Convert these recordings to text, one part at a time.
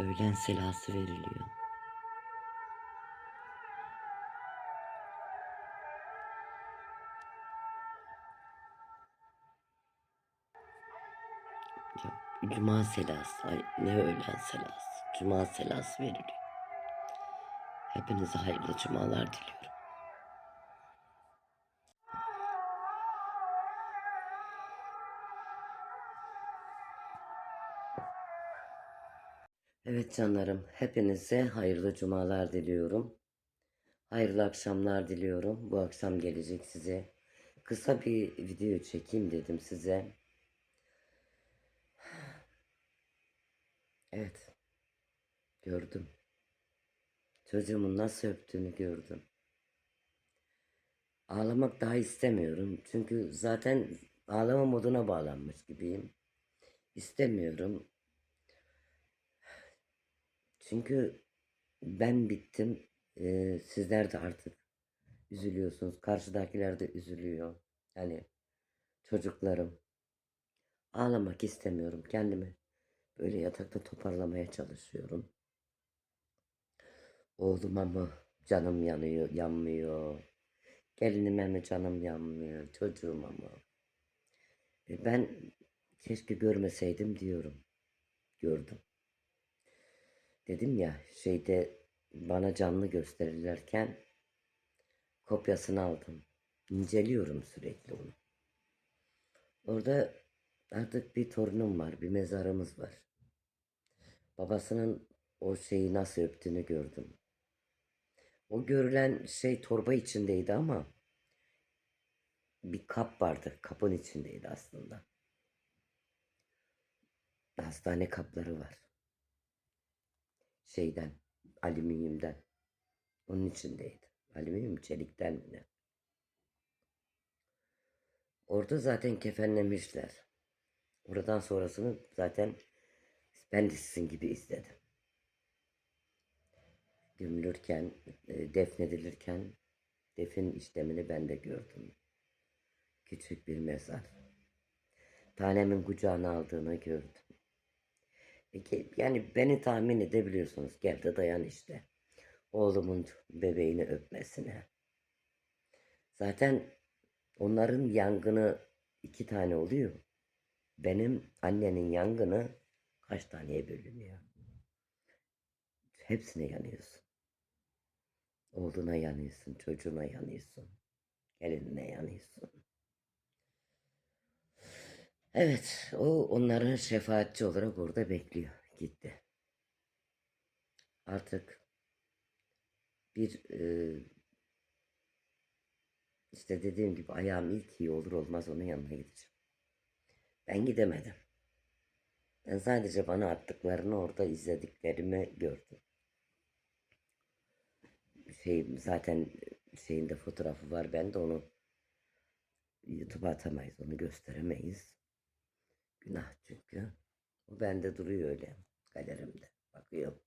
Öğlen selası veriliyor. Cuma selası, ay ne öğlen selası, cuma selası veriliyor. Hepinize hayırlı cumalar diliyorum. Evet canlarım, hepinize hayırlı cumalar diliyorum. Hayırlı akşamlar diliyorum. Bu akşam gelecek size. Kısa bir video çekeyim dedim size. Evet, gördüm. Çocuğumun nasıl öptüğünü gördüm. Ağlamak daha istemiyorum. Çünkü zaten ağlama moduna bağlanmış gibiyim. İstemiyorum. Çünkü ben bittim. Ee, sizler de artık üzülüyorsunuz. Karşıdakiler de üzülüyor. Yani çocuklarım. Ağlamak istemiyorum. Kendimi böyle yatakta toparlamaya çalışıyorum. Oğluma mı canım yanıyor, yanmıyor. Gelinime mi canım yanmıyor, çocuğuma mı? E, Ben keşke görmeseydim diyorum. Gördüm. Dedim ya şeyde bana canlı gösterirlerken kopyasını aldım. İnceliyorum sürekli onu. Orada artık bir torunum var, bir mezarımız var. Babasının o şeyi nasıl öptüğünü gördüm. O görülen şey torba içindeydi ama bir kap vardı. Kapın içindeydi aslında. Hastane kapları var. Şeyden, alüminyumdan. Onun içindeydi. Alüminyum çelikten mi ne? Orada zaten kefenlemişler. Oradan sonrasını zaten ben de sizin gibi izledim. Gömülürken, e, defnedilirken defin işlemini ben de gördüm. Küçük bir mezar. Tanemin kucağına aldığını gördüm. Yani beni tahmin edebiliyorsunuz. Gel de dayan işte. Oğlumun bebeğini öpmesine. Zaten onların yangını iki tane oluyor. Benim annenin yangını kaç taneye bölünüyor? Hepsine yanıyorsun. Oğluna yanıyorsun, çocuğuna yanıyorsun. Gelinine yanıyorsun. Evet, o onların şefaatçi olarak orada bekliyor. Gitti. Artık bir e, işte dediğim gibi ayağım ilk iyi olur olmaz onun yanına gideceğim. Ben gidemedim. Ben sadece bana attıklarını orada izlediklerimi gördüm. Şey zaten şeyinde fotoğrafı var. Ben de onu YouTube'a atamayız. Onu gösteremeyiz. Günah çünkü. O bende duruyor öyle galerimde. Bakıyorum.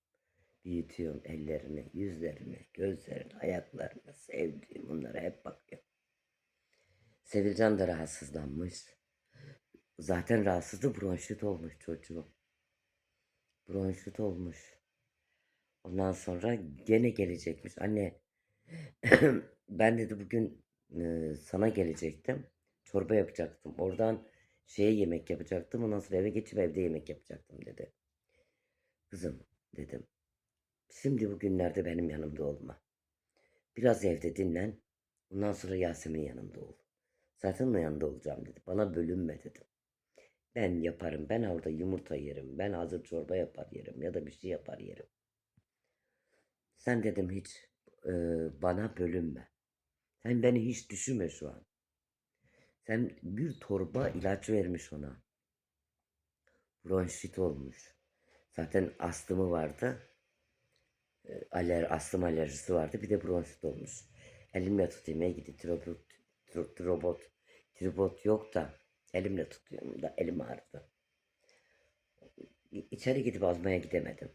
Büyütüyorum ellerini, yüzlerini, gözlerini, ayaklarını, sevdiğim bunlara hep bakıyorum. Sevilcan da rahatsızlanmış. Zaten rahatsızdı bronşit olmuş çocuğum. Bronşit olmuş. Ondan sonra gene gelecekmiş. Anne ben dedi bugün sana gelecektim. Çorba yapacaktım. Oradan şeye yemek yapacaktım. Ondan sonra eve geçip evde yemek yapacaktım dedi. Kızım dedim. Şimdi bugünlerde benim yanımda olma. Biraz evde dinlen. Ondan sonra Yasemin yanımda ol. Zaten onun yanında olacağım dedi. Bana bölünme dedim. Ben yaparım. Ben orada yumurta yerim. Ben hazır çorba yapar yerim. Ya da bir şey yapar yerim. Sen dedim hiç e, bana bölünme. Sen beni hiç düşünme şu an. Sen bir torba ilaç vermiş ona. Bronşit olmuş. Zaten astımı vardı. E, Aler, astım alerjisi vardı. Bir de bronşit olmuş. Elimle tutayım. İyi gidi trobot, tro- trobot, tribot yok da elimle tutuyorum da elim ağrıdı. İçeri gidip almaya gidemedim.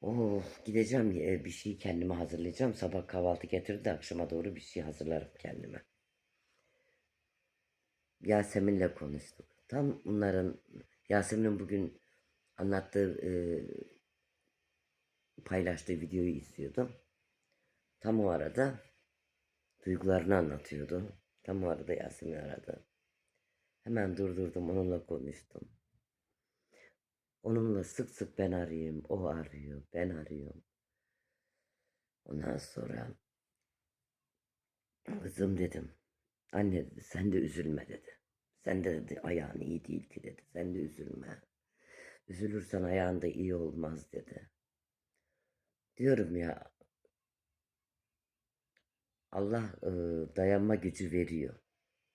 Oh gideceğim e, bir şey kendime hazırlayacağım. Sabah kahvaltı getirdi akşama doğru bir şey hazırlarım kendime. Yasemin'le konuştuk. Tam bunların Yasemin'in bugün anlattığı e, paylaştığı videoyu izliyordum. Tam o arada duygularını anlatıyordu. Tam o arada Yasemin aradı. Hemen durdurdum onunla konuştum. Onunla sık sık ben arayayım, o arıyor, ben arıyorum. Ondan sonra kızım dedim. Anne dedi sen de üzülme dedi. Sen de dedi ayağın iyi değil ki dedi. Sen de üzülme. Üzülürsen ayağın da iyi olmaz dedi. Diyorum ya Allah e, dayanma gücü veriyor.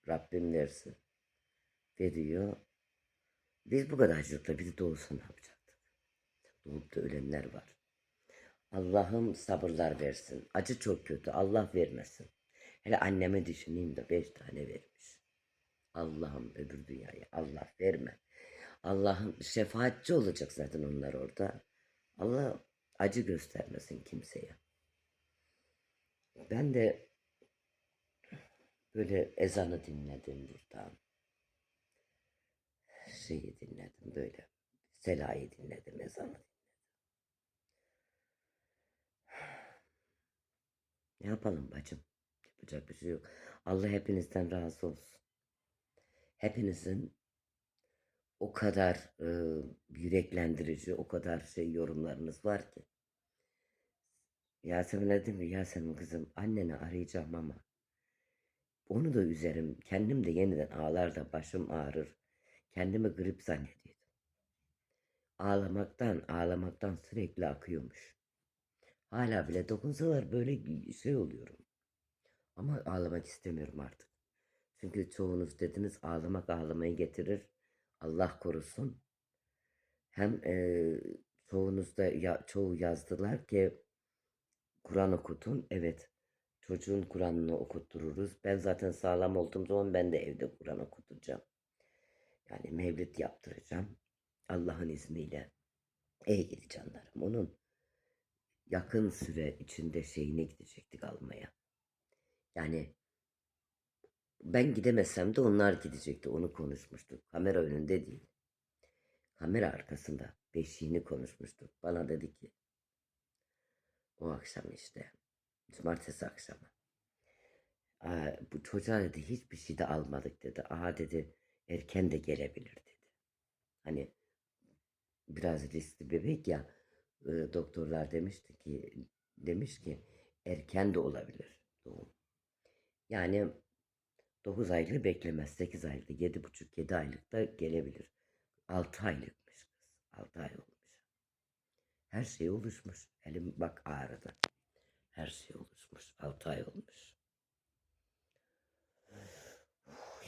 Rabbim versin. Veriyor. Biz bu kadarcılıkla bizi doğursa ne yapacaktık? Doğup da ölenler var. Allah'ım sabırlar versin. Acı çok kötü. Allah vermesin. Hele anneme düşüneyim de beş tane vermiş. Allah'ım öbür dünyaya Allah verme. Allah'ım şefaatçi olacak zaten onlar orada. Allah acı göstermesin kimseye. Ben de böyle ezanı dinledim buradan. Şeyi dinledim böyle. Sela'yı dinledim, ezanı dinledim. Ne yapalım bacım? Yapacak bir şey yok. Allah hepinizden razı olsun. Hepinizin o kadar e, yüreklendirici, o kadar şey yorumlarınız var ki. Yasemin'e dedim ki Yasemin kızım anneni arayacağım ama onu da üzerim. Kendim de yeniden ağlar da başım ağrır. Kendimi grip zannediyordum. Ağlamaktan, ağlamaktan sürekli akıyormuş. Hala bile dokunsalar böyle şey oluyorum. Ama ağlamak istemiyorum artık. Çünkü çoğunuz dediniz ağlamak ağlamayı getirir. Allah korusun. Hem e, çoğunuz da ya, çoğu yazdılar ki Kur'an okutun. Evet. Çocuğun Kur'an'ını okuttururuz. Ben zaten sağlam olduğum zaman ben de evde Kur'an okutacağım. Yani mevlid yaptıracağım. Allah'ın izniyle. Ey gidi canlarım. Onun yakın süre içinde şeyine gidecektik almaya. Yani ben gidemesem de onlar gidecekti. Onu konuşmuştuk. Kamera önünde değil. Kamera arkasında beşiğini konuşmuştuk. Bana dedi ki o akşam işte cumartesi akşamı. Aa, bu çocuğa dedi hiçbir şey de almadık dedi. Aha dedi erken de gelebilir dedi. Hani biraz riskli bebek ya doktorlar demişti ki demiş ki erken de olabilir doğum. Yani 9 aylık beklemez. 8 aylık, 7,5 7 aylıkta gelebilir. 6 aylıkmış kız. 6 ay olmuş. Her şey oluşmuş. Elim bak ağrıdı. Her şey oluşmuş. 6 ay olmuş.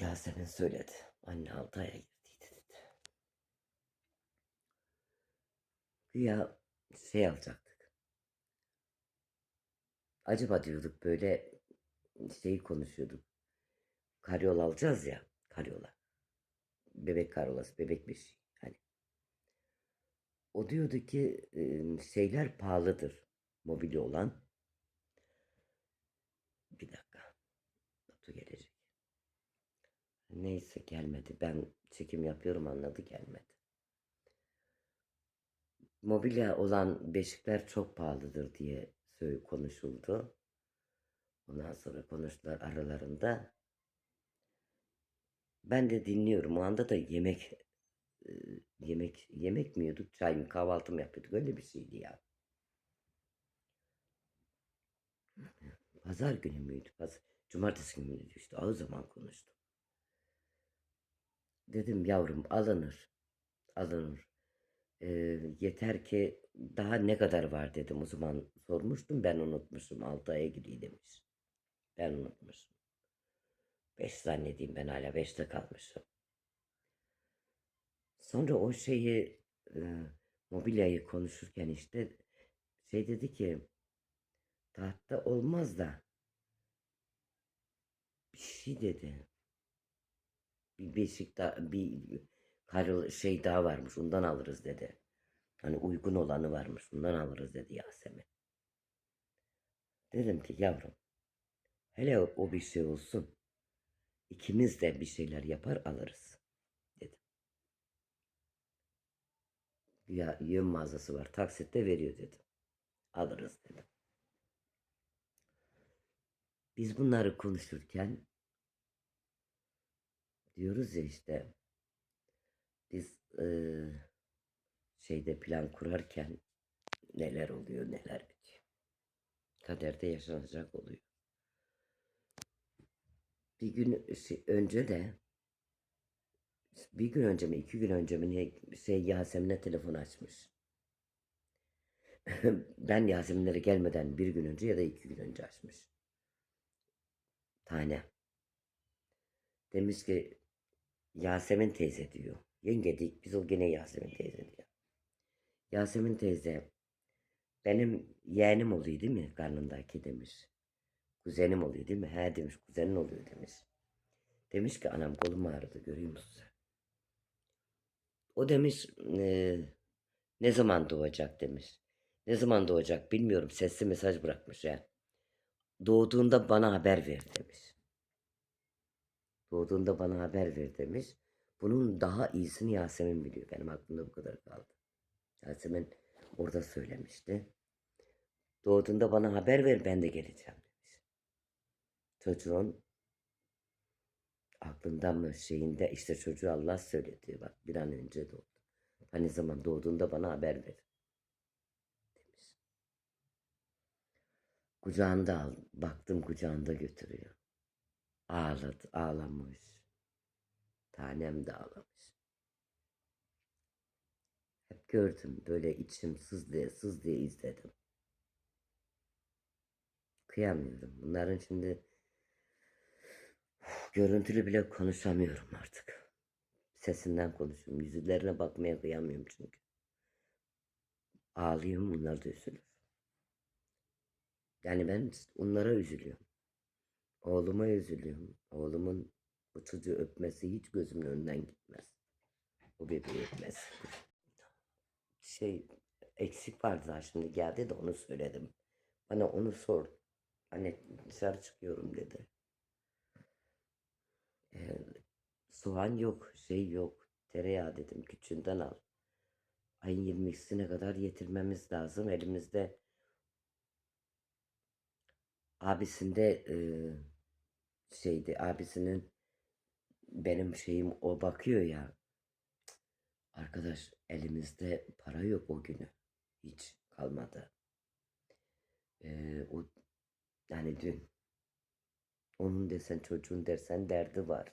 Yasemin söyledi. Anne 6 aya girdiydi dedi. Güya şey alacaktık. Acaba diyorduk böyle şeyi konuşuyorduk. Karyola alacağız ya. Karyola. Bebek karyolası. Bebek bir şey. Hani. O diyordu ki şeyler pahalıdır. Mobilya olan. Bir dakika. Batu gelecek. Neyse gelmedi. Ben çekim yapıyorum anladı gelmedi. Mobilya olan beşikler çok pahalıdır diye konuşuldu. Ondan sonra konuştular aralarında. Ben de dinliyorum. O anda da yemek e, yemek yemek mi yiyorduk, çay mı, kahvaltı mı yapıyorduk? Öyle bir şeydi ya. Pazar günü müydü? Paz Cumartesi günü müydü işte. O zaman konuştum. Dedim yavrum alınır. Alınır. Ee, yeter ki daha ne kadar var dedim. O zaman sormuştum. Ben unutmuşum. 6 aya gidiyor demiş. Ben unutmuşum. 5 zannedeyim ben hala 5'te kalmışım. Sonra o şeyi e, mobilyayı konuşurken işte şey dedi ki tahta olmaz da bir şey dedi. Bir beşik daha bir karı şey daha varmış ondan alırız dedi. Hani uygun olanı varmış ondan alırız dedi Yasemin. Dedim ki yavrum hele o, bir şey olsun. İkimiz de bir şeyler yapar alırız dedim. Ya yön mağazası var. Taksitte veriyor dedim. Alırız dedim. Biz bunları konuşurken diyoruz ya işte biz eee, şeyde plan kurarken neler oluyor neler bitiyor. Kaderde yaşanacak oluyor. Bir gün şey- önce de bir gün önce mi iki gün önce mi şey Yasemin'e telefon açmış. ben Yaseminlere gelmeden bir gün önce ya da iki gün önce açmış. Tane. Demiş ki Yasemin teyze diyor. Yenge değil, biz o gene Yasemin teyze diyor. Yasemin teyze benim yeğenim oluyor değil mi karnındaki demiş. Kuzenim oluyor değil mi? He demiş kuzenin oluyor demiş. Demiş ki anam kolum ağrıdı musun sen? O demiş "Eee, ne zaman doğacak demiş. Ne zaman doğacak bilmiyorum sesli mesaj bırakmış ya. Doğduğunda bana haber ver demiş. Doğduğunda bana haber ver demiş. Bunun daha iyisini Yasemin biliyor. Benim aklımda bu kadar kaldı. Yasemin orada söylemişti. Doğduğunda bana haber ver ben de geleceğim. Çocuğun aklında mı şeyinde işte çocuğu Allah söyledi bak bir an önce doğdu. Hani zaman doğduğunda bana haber ver demiş. Kucağında al, baktım kucağında götürüyor. Ağladı, ağlamış. Tanem de ağlamış. Hep gördüm böyle içim sız diye sız diye izledim. Kıyamıyorum. Bunların şimdi görüntülü bile konuşamıyorum artık. Sesinden konuşuyorum. Yüzlerine bakmaya kıyamıyorum çünkü. Ağlıyorum onlar da üzülür. Yani ben onlara üzülüyorum. Oğluma üzülüyorum. Oğlumun bu çocuğu öpmesi hiç gözümün önünden gitmez. O bebeği öpmesi. Şey eksik vardı daha şimdi geldi de onu söyledim. Bana onu sor. Hani dışarı çıkıyorum dedi. Ee, soğan yok, şey yok. Tereyağı dedim küçüğünden al. Ayın 22'sine kadar yetirmemiz lazım. Elimizde abisinde e, şeydi abisinin benim şeyim o bakıyor ya arkadaş elimizde para yok o günü hiç kalmadı E, o yani dün onun desen çocuğun dersen derdi var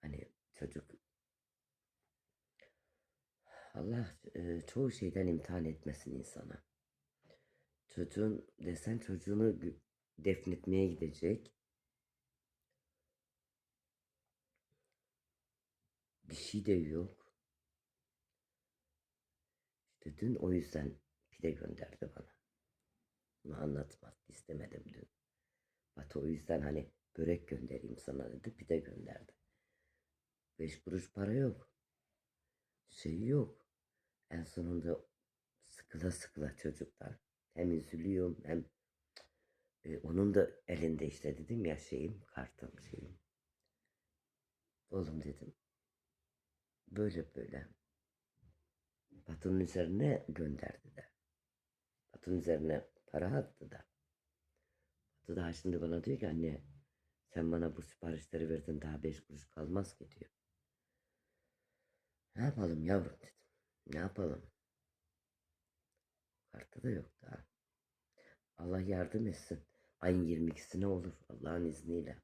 hani çocuk Allah e, çoğu şeyden imtihan etmesin insana çocuğun desen çocuğunu defnetmeye gidecek bir şey de yok. İşte dün o yüzden pide gönderdi bana. Bunu anlatmak istemedim dün. Batı o yüzden hani börek göndereyim sana dedi pide gönderdi. Beş kuruş para yok. Şey yok. En sonunda sıkıla sıkıla çocuktan. Hem üzülüyorum hem e, onun da elinde işte dedim ya şeyim kartım şeyim. Oğlum dedim böyle böyle Batu'nun üzerine gönderdi de. Batu'nun üzerine para attı da. Batu daha şimdi bana diyor ki anne sen bana bu siparişleri verdin daha beş kuruş kalmaz ki diyor. Ne yapalım yavrum dedim. Ne yapalım? Kartı da yok daha. Allah yardım etsin. Ayın 22'sine olur Allah'ın izniyle.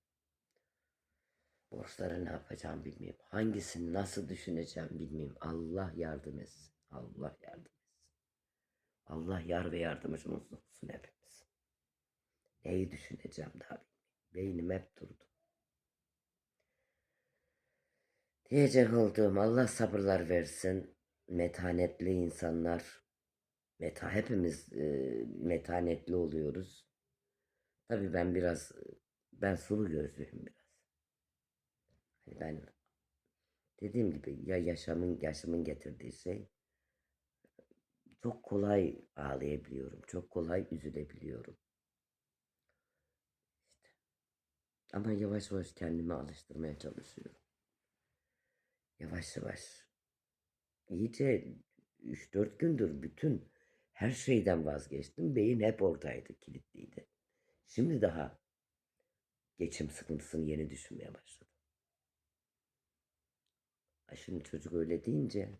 Borçları ne yapacağım bilmiyorum. Hangisini nasıl düşüneceğim bilmiyorum. Allah yardım etsin. Allah yardım etsin. Allah yar ve yardımcımız olsun hepimiz. Neyi düşüneceğim daha. Beynim hep durdu. Diyecek olduğum Allah sabırlar versin. Metanetli insanlar. Meta hepimiz e, metanetli oluyoruz. Tabii ben biraz ben sulu gözlüyüm biraz. Hani ben dediğim gibi ya yaşamın yaşamın getirdiği şey çok kolay ağlayabiliyorum. Çok kolay üzülebiliyorum. İşte. Ama yavaş yavaş kendimi alıştırmaya çalışıyorum. Yavaş yavaş iyice 3-4 gündür bütün her şeyden vazgeçtim. Beyin hep oradaydı, kilitliydi. Şimdi daha geçim sıkıntısını yeni düşünmeye başladım. Ay şimdi çocuk öyle deyince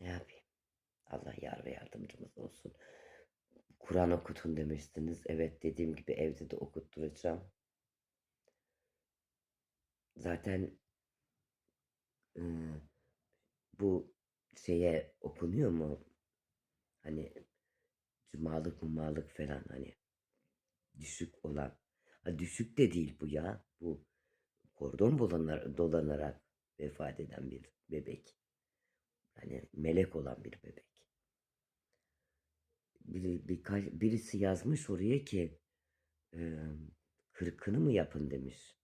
ne yapayım? Allah yar ve yardımcımız olsun. Kur'an okutun demiştiniz. Evet dediğim gibi evde de okutturacağım. Zaten bu şeye okunuyor mu? Hani cumalık mumalık falan hani düşük olan. Ha, düşük de değil bu ya. Bu kordon dolanar, dolanarak vefat eden bir bebek. Hani melek olan bir bebek. Bir, birkaç, birisi yazmış oraya ki e, kırkını mı yapın demiş.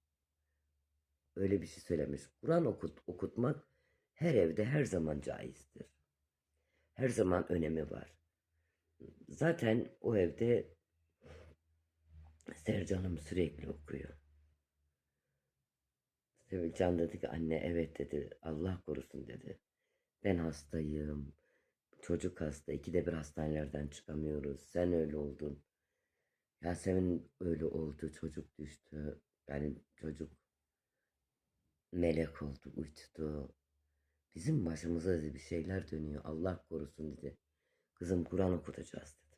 Öyle bir şey söylemiş. Kur'an okut, okutmak her evde her zaman caizdir. Her zaman önemi var. Zaten o evde Sercan'ım sürekli okuyor. Can dedi ki anne evet dedi Allah korusun dedi. Ben hastayım. Çocuk hasta. İkide bir hastanelerden çıkamıyoruz. Sen öyle oldun. Yasemin öyle oldu. Çocuk düştü. Yani çocuk melek oldu. Uçtu. Bizim başımıza dedi bir şeyler dönüyor. Allah korusun dedi. Kızım Kur'an okutacağız dedi.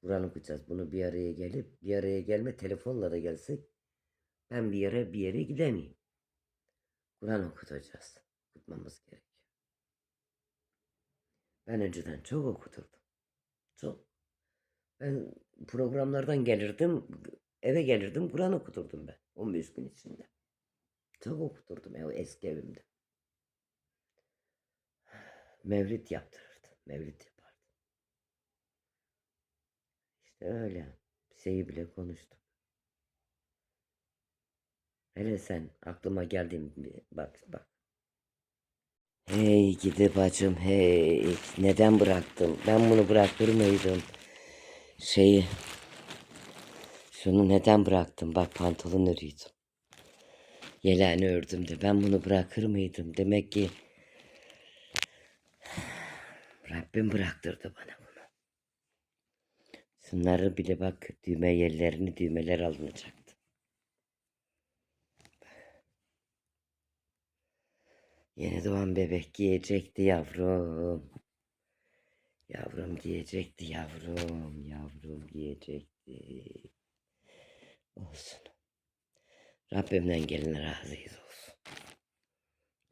Kur'an okuyacağız. Bunu bir araya gelip bir araya gelme telefonla da gelsek ben bir yere bir yere gidemeyim. Kur'an okutacağız. Okutmamız gerekiyor. Ben önceden çok okuturdum. Çok. Ben programlardan gelirdim, eve gelirdim, Kur'an okuturdum ben 15 gün içinde. Çok okuturdum ev, eski evimde. Mevlid yaptırırdım, mevlid yapardım. İşte öyle. Şeyi bile konuştuk. Hele sen aklıma geldiğim bir bak bak. Hey gidi bacım hey neden bıraktım? Ben bunu bırakır mıydım? Şeyi şunu neden bıraktım? Bak pantolon örüyordum. Yeleğini ördüm de ben bunu bırakır mıydım? Demek ki Rabbim bıraktırdı bana bunu. Şunları bile bak düğme yerlerini düğmeler alınacaktı. Yeni doğan bebek giyecekti yavrum. Yavrum giyecekti yavrum. Yavrum giyecekti. Olsun. Rabbimden gelene razıyız olsun.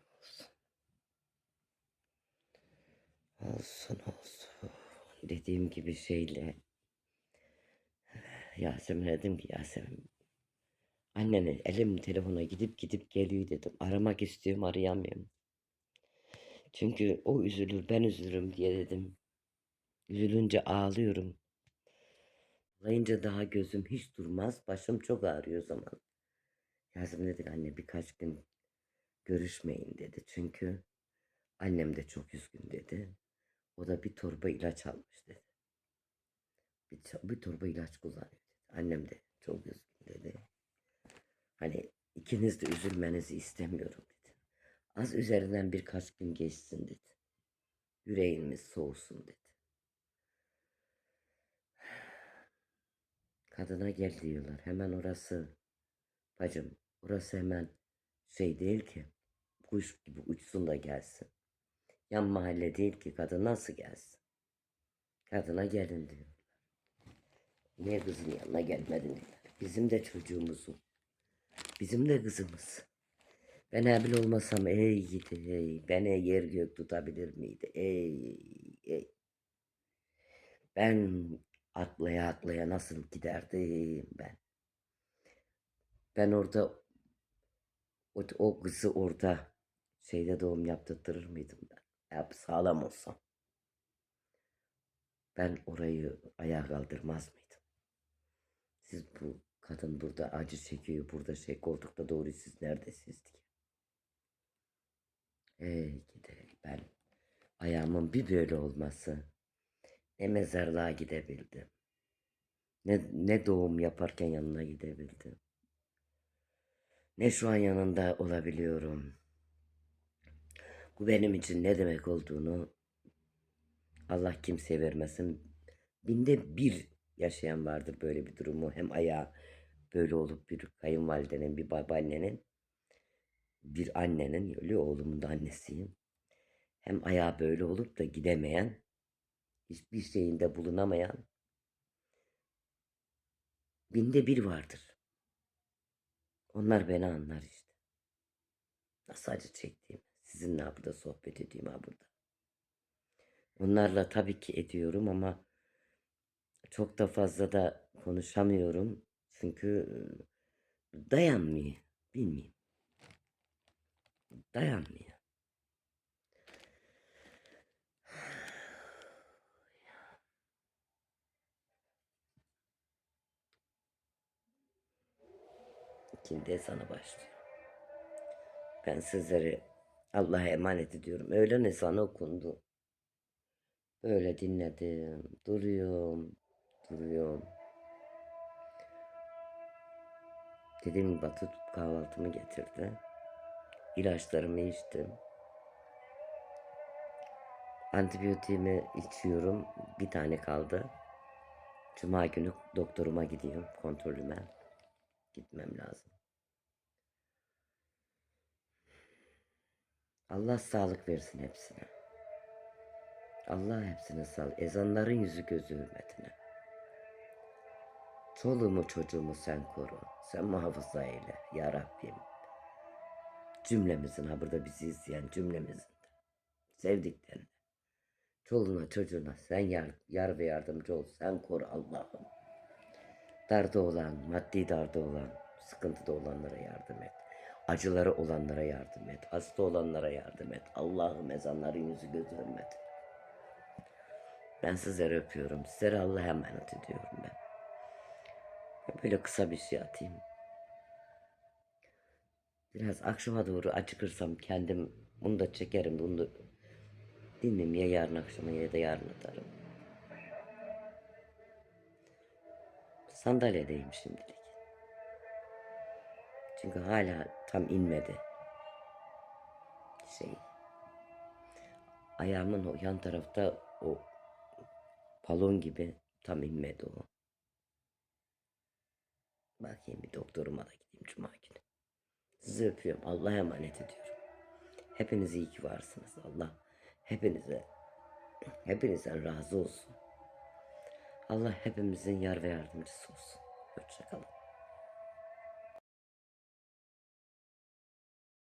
Olsun. Olsun olsun. Dediğim gibi şeyle Yasemin dedim ki Yasemin annene elim telefona gidip gidip geliyor dedim. Aramak istiyorum arayamıyorum. Çünkü o üzülür ben üzülürüm diye dedim. Üzülünce ağlıyorum. Ağlayınca daha gözüm hiç durmaz. Başım çok ağrıyor o zaman. Yasemin dedi anne birkaç gün görüşmeyin dedi. Çünkü annem de çok üzgün dedi. O da bir torba ilaç almış dedi. Bir, bir torba ilaç kullanıyor dedi. Annem de çok üzgün dedi. Hani ikiniz de üzülmenizi istemiyorum dedi. Az üzerinden birkaç gün geçsin dedi. Yüreğimiz soğusun dedi. Kadına gel diyorlar. Hemen orası bacım orası hemen şey değil ki kuş gibi uçsun da gelsin. Yan mahalle değil ki kadın nasıl gelsin? Kadına gelin diyor. Niye kızın yanına gelmedin diyorlar. Bizim de çocuğumuzun. Bizim de kızımız. Ben ebil olmasam ey gidi ey. Beni yer gök tutabilir miydi? Ey ey. Ben atlaya atlaya nasıl giderdim ben. Ben orada o, o kızı orada şeyde doğum yaptırtırır mıydım ben? Hep sağlam olsam. Ben orayı ayağa kaldırmaz mıydım? Siz bu kadın burada acı çekiyor, burada şey koltukta doğru siz neredesiniz diye. Ey gide ben ayağımın bir böyle olması ne mezarlığa gidebildim. Ne, ne doğum yaparken yanına gidebildim. ne şu an yanında olabiliyorum. Bu benim için ne demek olduğunu Allah kimseye vermesin. Binde bir yaşayan vardır böyle bir durumu. Hem ayağı böyle olup bir kayınvalidenin, bir babaannenin, bir annenin, öyle oğlumun da annesiyim. Hem ayağı böyle olup da gidemeyen, hiçbir şeyinde bulunamayan binde bir vardır. Onlar beni anlar işte. Nasıl acı çektiğimi. Sizinle burada sohbet edeyim ha burada. Onlarla tabii ki ediyorum ama çok da fazla da konuşamıyorum. Çünkü dayanmıyor. Bilmiyorum. Dayanmıyor. İkindi ezanı başlıyor. Ben sizleri Allah'a emanet ediyorum. Öğlen ezanı okundu. Böyle dinledim. Duruyorum. Duruyorum. Dediğim gibi Batu kahvaltımı getirdi. İlaçlarımı içtim. Antibiyotiğimi içiyorum. Bir tane kaldı. Cuma günü doktoruma gidiyorum kontrolüme. Gitmem lazım. Allah sağlık versin hepsine. Allah hepsine sağlık. Ezanların yüzü gözü hürmetine. Çoluğumu çocuğumu sen koru. Sen muhafaza eyle ya Rabbim. Cümlemizin ha burada bizi izleyen cümlemizin. Sevdiklerine. Çoluğuna çocuğuna sen yar, yar ve yardımcı ol. Sen koru Allah'ım. Darda olan, maddi darda olan, sıkıntıda olanlara yardım et. Acıları olanlara yardım et. Hasta olanlara yardım et. Allah'ım ezanların yüzü gözü hürmet. Ben sizleri öpüyorum. Sizlere Allah'a emanet ediyorum ben. Böyle kısa bir şey atayım. Biraz akşama doğru acıkırsam kendim bunu da çekerim. Bunu da ya yarın akşama ya da yarın atarım. Sandalyedeyim şimdilik. Çünkü hala tam inmedi. Şey. Ayağımın o yan tarafta o balon gibi tam inmedi o. Bakayım bir doktoruma da gideyim cuma günü. Sizi öpüyorum. Allah'a emanet ediyorum. Hepiniz iyi ki varsınız. Allah hepinize hepinizden razı olsun. Allah hepimizin yar ve yardımcısı olsun. Hoşçakalın.